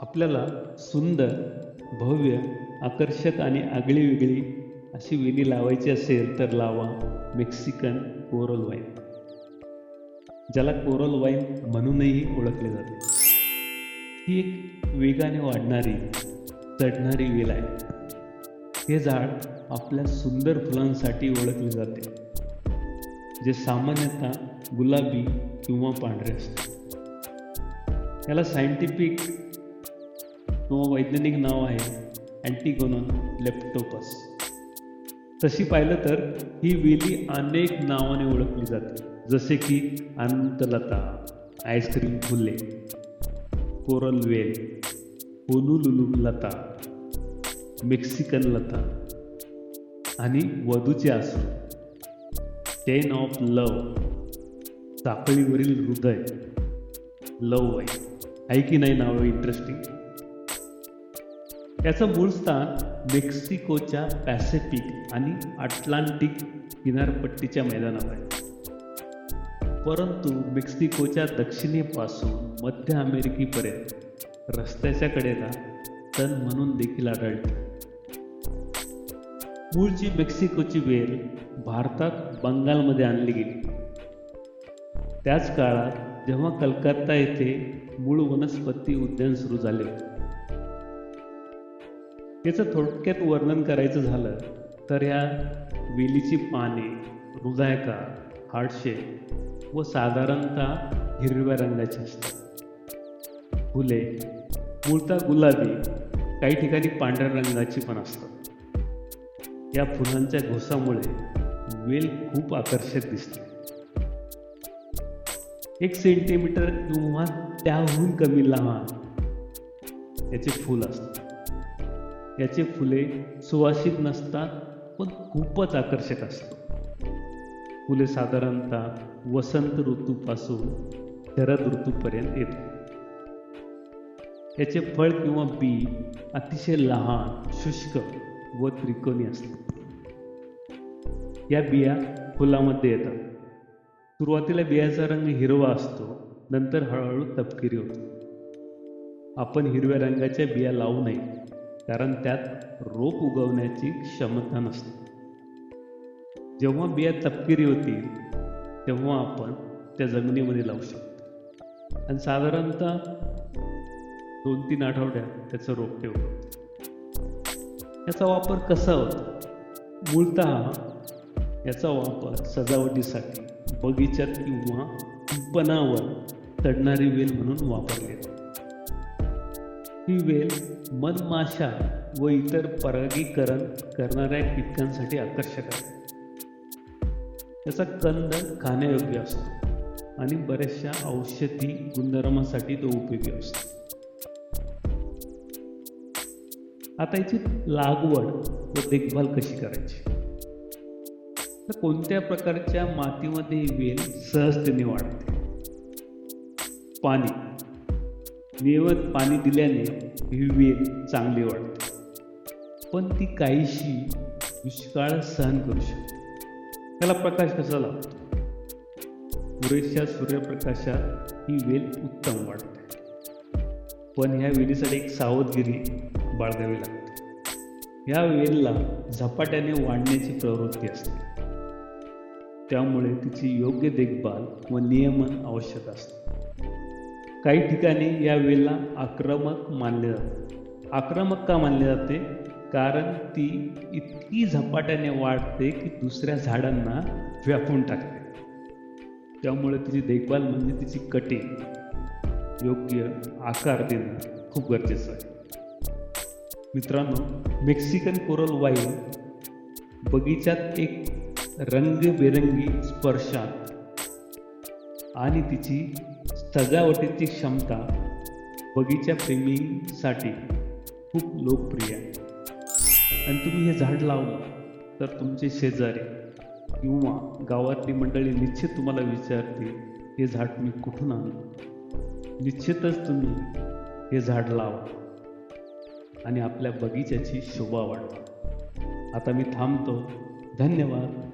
आपल्याला सुंदर भव्य आकर्षक आणि आगळी वेगळी अशी विणी लावायची असेल तर लावा मेक्सिकन कोरल वाईन. ज्याला कोरल वाईन म्हणूनही ओळखले जाते. ही एक वेगाने वाढणारी चढणारी वेल आहे. हे झाड आपल्या सुंदर फुलांसाठी ओळखले जाते जे सामान्यतः गुलाबी किंवा पांढरे असते याला सायंटिफिक किंवा वैज्ञानिक नाव आहे अँटिगोनॉन लेप्टोपस. तशी पाहिलं तर ही वेली अनेक नावाने ओळखली जाते जसे की अनंतलता आईस्क्रीम फुले कोरल वेल होनुलुलू लता मेक्सिकन लता आणि वधूचे आसू. टेन ऑफ लव साखळीवरील हृदय लव आहे की नाही नाव इंटरेस्टिंग? याचं मूळ स्थान मेक्सिकोच्या पॅसिफिक आणि अटलांटिक किनारपट्टीच्या मैदानात आहे. परंतु मेक्सिकोच्या दक्षिणेपासून मध्य अमेरिकेपर्यंत रस्त्याच्या कडेला तण म्हणून देखील आढळते. मूळची मेक्सिकोची वेल भारतात बंगालमध्ये आणली गेली. त्याच काळात जेव्हा कलकत्ता येथे मूळ वनस्पती उद्यान सुरू झाले याचं थोडक्यात वर्णन करायचं झालं तर या वेलीची पाने हृदयाकार हार्टशेप व साधारणतः हिरव्या रंगाची असतात. फुले मूळतः गुलाबी काही ठिकाणी पांढऱ्या रंगाची पण असतात. या फुलांच्या घोसामुळे वेल खूप आकर्षक दिसते. एक सेंटीमीटर किंवा त्याहून कमी लहान याचे फूल असतात. याचे फुले सुवासिक नसतात पण खूपच आकर्षक असतात. फुले साधारणतः वसंत ऋतूपासून शरद ऋतूपर्यंत येतात. याचे फळ किंवा बी अतिशय लहान शुष्क व त्रिकोणी असतात. या बिया फुलामध्ये येतात. सुरुवातीला बियाचा रंग हिरवा असतो नंतर हळूहळू तपकिरी होतो. आपण हिरव्या रंगाच्या बिया लावू नये. कारण त्यात रोप उगवण्याची क्षमता नसते. जेव्हा बिया तपकिरी होतील तेव्हा आपण त्या जमिनीमध्ये लावू शकतो. आणि साधारणतः दोन तीन आठवड्यात त्याचं रोप ठेवतो याचा वापर कसा होतो? मूळत याचा वापर सजावटीसाठी बगीचा किंवा कुंपणावर चढणारी वेल म्हणून वापरली जाते. ही वेल मधमाशा व इतर परागीकरण करणाऱ्या कीटकांसाठी आकर्षक आहे. त्याचा कंद खाण्यायोग्य असतो आणि बऱ्याचशा औषधी गुणधर्मासाठी तो उपयोगी असतो. आता याची लागवड व देखभाल कशी करायची? तर कोणत्या प्रकारच्या मातीमध्ये वेल सहजतेने वाढते? पाणी. नियमित पाणी दिल्याने ही वेल चांगली वाढते. पण ती काहीशी दुष्काळ सहन करू शकते. त्याला प्रकाश कसा लागतो? पुरेशा सूर्यप्रकाशात ही वेल उत्तम वाढते. पण ह्या वेलीसाठी एक सावधगिरी बाळगावी लागते. ह्या वेलला झपाट्याने वाढण्याची प्रवृत्ती असते. त्यामुळे तिची योग्य देखभाल व नियमन आवश्यक असते. काही ठिकाणी या वेलला आक्रमक मानले जाते. आक्रमक का मानले जाते? कारण ती इतकी झपाट्याने वाढते की दुसऱ्या झाडांना व्यापून टाकते. त्यामुळे तिची देखभाल म्हणजे तिची कटिंग योग्य आकार देणं खूप गरजेचं आहे. मित्रांनो मेक्सिकन कोरल वाईन बगीच्यात एक रंगबेरंगी स्पर्शात आणि तिची सजावटीची क्षमता बगीचा प्रेमीसाठी खूप लोकप्रिय आहे. आणि तुम्ही हे झाड लावलं तर तुमचे शेजारी किंवा गावातली मंडळी निश्चित तुम्हाला विचारतील हे झाड मी कुठून आणलं? निश्चितच तुम्ही हे झाड लावा आणि आपल्या बगीच्याची शोभा वाढवा. आता मी थांबतो. धन्यवाद.